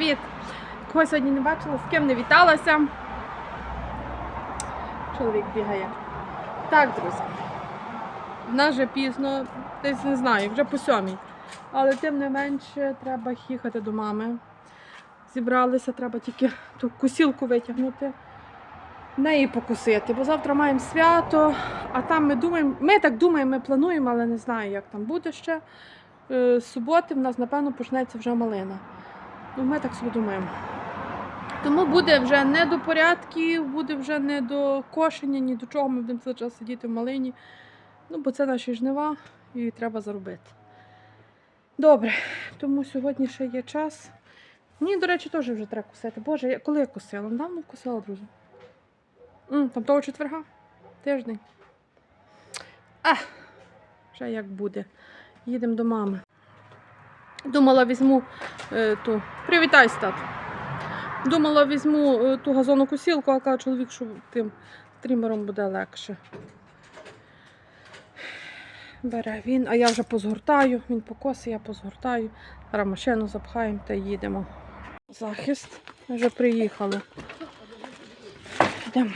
привіт! Кого сьогодні не бачила, з ким не віталася. Чоловік бігає. Так, друзі. В нас вже пізно, десь не знаю, вже по сьомій. Але тим не менше треба їхати до мами. Зібралися, треба тільки ту кусілку витягнути, неї покусити, бо завтра маємо свято, а там ми думаємо, ми так думаємо, ми плануємо, але не знаю, як там буде ще. Е, З суботи в нас, напевно, почнеться вже малина. Ну, ми так собі думаємо. Тому буде вже не до порядків, буде вже не до кошення, ні до чого. Ми будемо цілий час сидіти в малині. Ну, бо це наші жнива і треба заробити. Добре, тому сьогодні ще є час. Мені, до речі, теж вже треба кусити. Боже, я, коли я кусила? Давно кусила, друзі. М, там того четверга? Тиждень. А, вже як буде. Їдемо до мами. Думала, візьму е, ту. Привітай, стат. Думала, візьму е, ту газонокосілку, а каже чоловік, що тим трімером буде легше. Бере він, а я вже позгортаю, він покосить, я позгортаю. Зараз машину запхаємо та їдемо. Захист. Вже приїхали. Йдемо.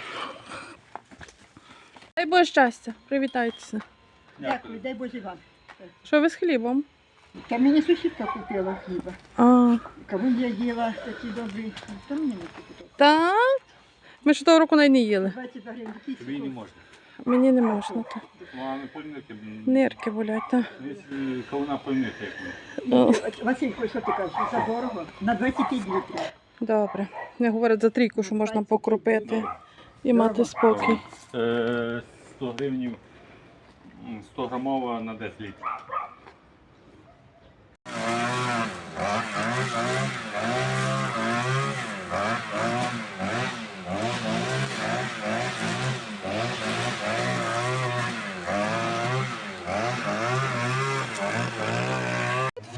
Дай Боже щастя, привітайтеся. Дякую, дай Боже вам. Що ви з хлібом? Та мені сусідка купила хліба. А, Кому я їла такі добрі. Та мені не купила. так. Ми ж того року навіть не їли. 22 гривень. Тобі не можна. Мені не можна. Так. Ну, а не польники. Нирки болять, так. Кавуна польники. як О, Василько, що ти кажеш? За дорого? На 25 літрів. Добре. Не говорять за трійку, що можна покропити і мати спокій. Е, 100 гривень, 100 грамова на 10 літрів.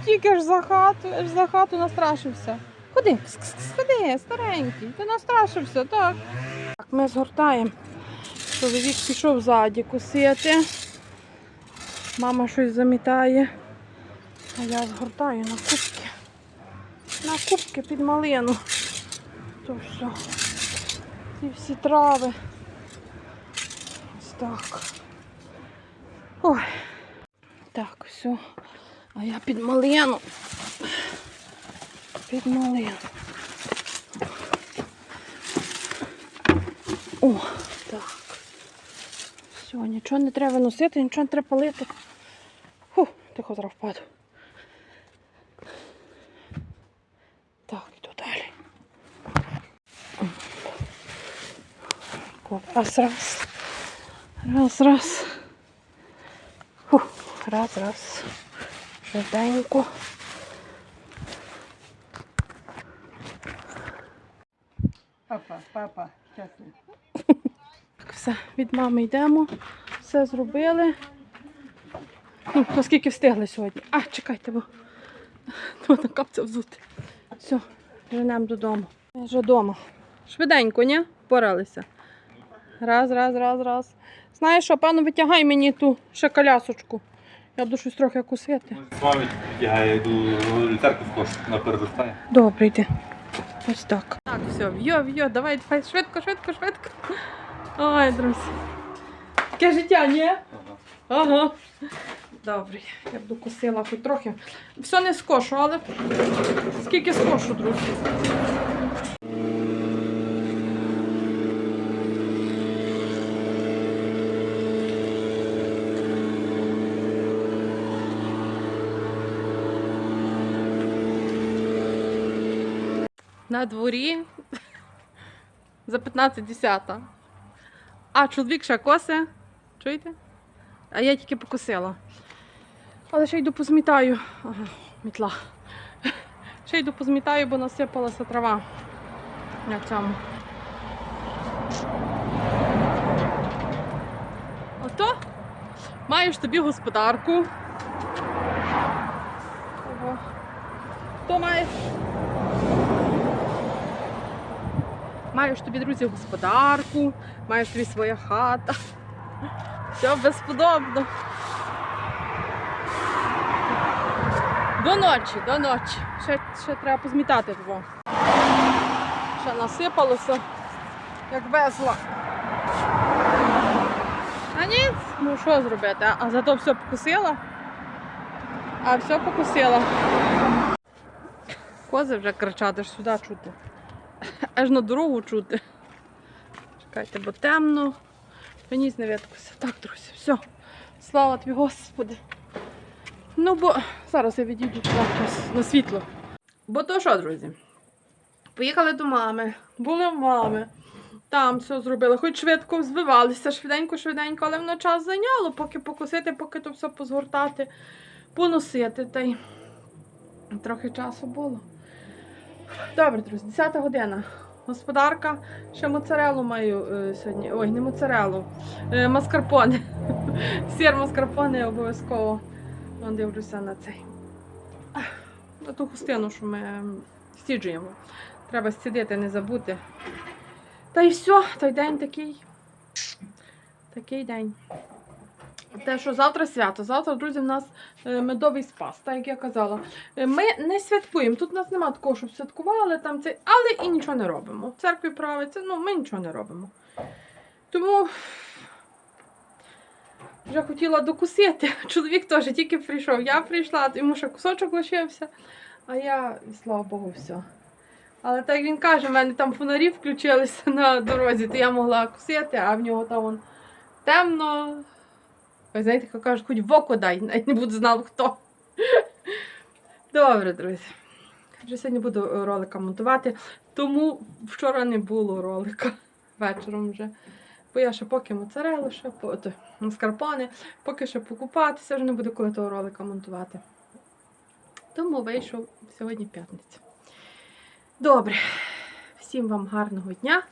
Тільки ж за хату, аж за хату настрашився. Ходи, кс-кс-кс, ходи, старенький, ти настрашився, так. Так, ми згортаємо. Чоловік пішов ззаді кусити. Мама щось замітає. А я згортаю на кубки. На кубки під малину. То все. Ці всі трави. Ось так. Ой. Так, все. А я під малину. Під малину. О, так. Все, нічого не треба носити, нічого не треба палити. Фу, тихо зараз впаду. Раз, раз. Раз, раз. Фу, раз, раз. Швиденько. Папа, папа, щасливо. Так, все, від мами йдемо. Все зробили. Ну, наскільки встигли сьогодні. А, чекайте, бо треба капця взути. Все, женемо додому. Ми вже вдома. Швиденько, ні? Впоралися. Раз, раз, раз, раз. Знаєш що, пану, витягай мені ту ще колясочку. Я буду щось трохи кусити. Славить тягає до літерку в кош, вона переростає. Добре, йди. Ось так. Так, все, в'йо, в'йо, давай, давай, швидко, швидко, швидко. Ой, друзі. Таке життя, ні? Ага. Добре, я буду косила хоч трохи. Все не скошу, але скільки скошу, друзі. На дворі за 15-10. А чоловік ще косе. Чуєте? А я тільки покосила. Але ще йду позмітаю. Ага, мітла. Ще йду позмітаю, бо насипалася трава на цьому. Ото маєш тобі господарку. Ого. Хто маєш? Маєш тобі, друзі, господарку, маєш тобі своя хата. Все безподобно. До ночі, до ночі. Ще, ще треба позмітати того. Ще насипалося, як везла. А ні, ну що зробити? А, зато все покусила. А все покусила. Кози вже кричати, аж сюди чути. Аж на дорогу чути. Чекайте, бо темно. Ніс не виткуся. Так, друзі, все. Слава тобі, Господи. Ну, бо зараз я відійду на світло. Бо то що, друзі? Поїхали до мами, були в мами. Там все зробили, хоч швидко збивалися, швиденько, швиденько, але воно час зайняло, поки покусити, поки то все позгортати, поносити. Та й трохи часу було. Добре, друзі, 10 година. Господарка, ще моцарелу маю е, сьогодні. Ой, не моцарелу, е, маскарпоне. Сір маскарпоне обов'язково. Вон дивлюся на цей. На ту хустину, що ми стіджуємо. Треба стідити, не забути. Та й все, той день такий. Такий день. Те, що завтра свято. Завтра, друзі, в нас е, медовий спас, так як я казала. Е, Ми не святкуємо. Тут у нас немає такого, щоб святкували, там це, але і нічого не робимо. В церкві правиться, ну ми нічого не робимо. Тому вже хотіла докусити. Чоловік теж тільки прийшов. Я прийшла, йому ще кусочок лишився, а я, слава Богу, все. Але так він каже, в мене там фонарі включилися на дорозі, то я могла кусити, а в нього там вон темно. Знаєте, як кажуть, хоч в око дай, навіть не буду знав хто. Добре, друзі. Вже сьогодні буду ролика монтувати, тому вчора не було ролика вечором вже. Бо я ще поки моцарелу, ще по маскарпоне, поки ще покупатися, вже не буду коли того ролика монтувати. Тому вийшов сьогодні п'ятниця. Добре, всім вам гарного дня.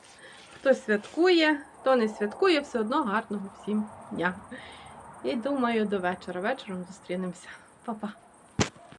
Хто святкує, хто не святкує, все одно гарного всім дня. І думаю, до вечора. Вечором зустрінемося. Па-па.